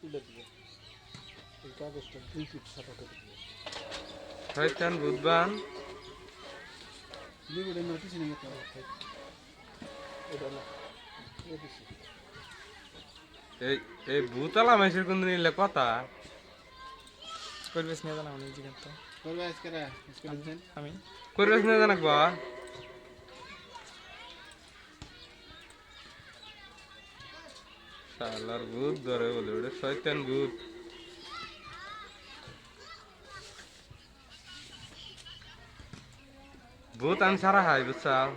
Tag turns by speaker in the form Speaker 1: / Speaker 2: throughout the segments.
Speaker 1: তুলে দিবে। এই কাগজটা দুই ফিট সাদা করে দিবে।
Speaker 2: শয়তান বুধবান।
Speaker 1: লিগুড়ে নোটিস নিয়ে তো এটা না
Speaker 2: এই এই ভূতালা মাইসের কোন নিলে কথা?
Speaker 3: পরিবেশ নিয়ে জানা অনেক জিজ্ঞাসা
Speaker 1: করবে আজকে
Speaker 3: আমি
Speaker 2: করবেস না জানাক বা শালার ভূত ধরে বলে, ওটা শয়তান ভূত ভূত আমি সারা হাই বুঝছাও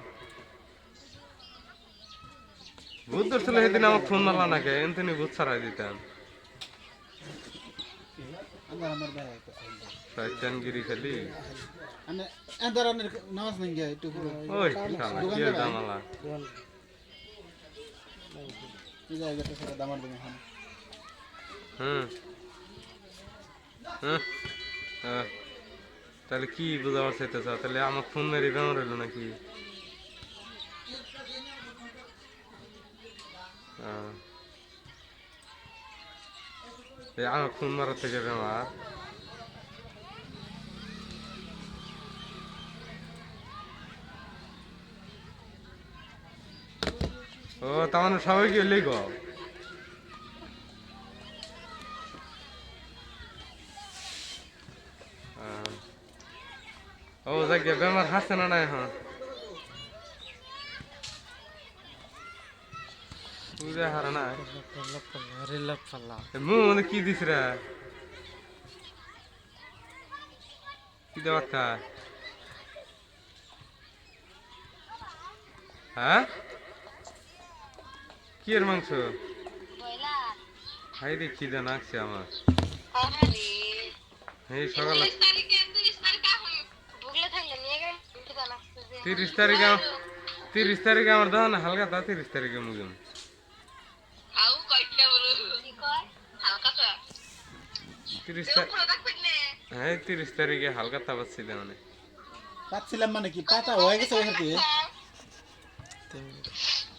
Speaker 2: ভূত ধরছিল সেদিন আমার ফোন মারলা নাকি এনতনি ভূত সারাই দিতাম।
Speaker 1: আমার আমার ভাই একটা
Speaker 2: শয়তান গিরি খালি হুম। হ্যাঁ। তাহলে কি বুঝাবার চাইতে চাও তাহলে আমার ফোন মেরে বেমার হইল নাকি। এই আমার ফোন মারার থেকে বেমার। ও, তার মানে সবাই কি। ও, যাকে বেমার হাসছে না না এখন? বুঝে হারা না?
Speaker 3: রিলাপ পাল্লা
Speaker 2: মুখ কি হ্যাঁ? কি এর মাংস হাই রে খিদে নাকছে আমার। এই সকালে।
Speaker 4: তিরিশ তারিখে তিরিশ তারিখে
Speaker 2: আমার দাও না হালকা তা তিরিশ তারিখে
Speaker 4: তো
Speaker 2: তিরিশ হ্যাঁ তিরিশ তারিখে হালকা তাপাস ছিল মানে।
Speaker 1: পাচ্ছিলাম মানে কি? পাতা হয়ে গেছে ওই হাতে
Speaker 3: তিন মিনিট
Speaker 2: হ্যাঁ
Speaker 4: কি মালাই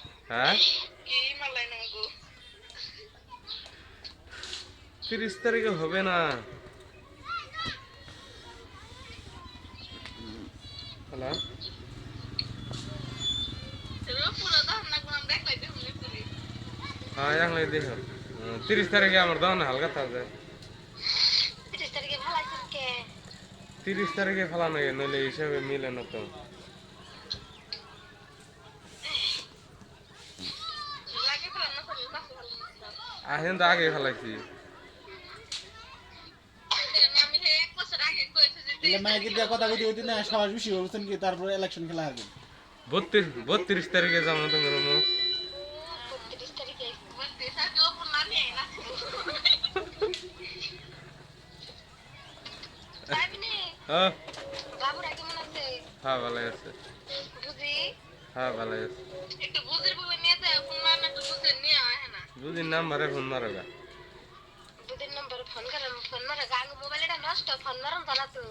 Speaker 4: না গো
Speaker 2: তিরিশ তারিখে হবে না। হ্যালো? হ্যাঁ একলাই দেখো। তিরিশ তারিখে আমার দাও না হালকা তাজা
Speaker 4: তিরিশ তারিখে
Speaker 2: ফেলানো নইলে হিসাবে মিলে না তো।
Speaker 4: না
Speaker 2: আসেন তো আগে ফেলাইছি
Speaker 1: কথা কইতে হইতে না সাহস বেশি বলছেন কি? তারপরে ইলেকশন খেলা হবে।
Speaker 2: বত্রিশ বত্রিশ তারিখে যাব তোমার
Speaker 4: না নিয়ে না
Speaker 2: হ্যাঁ।
Speaker 4: আছে?
Speaker 2: হ্যাঁ ভালো আছে। হ্যাঁ ভালো আছে।
Speaker 4: একটু বুঝির বলে নিয়ে যায় ফোন মার একটু বুঝে নিয়ে না
Speaker 2: বুঝি নাম্বারে ফোন মারো গা
Speaker 4: দুদিন নাম্বারে ফোন করে ফোন মারে গা আগে মোবাইলটা নষ্ট ফোন মারুন জানা তো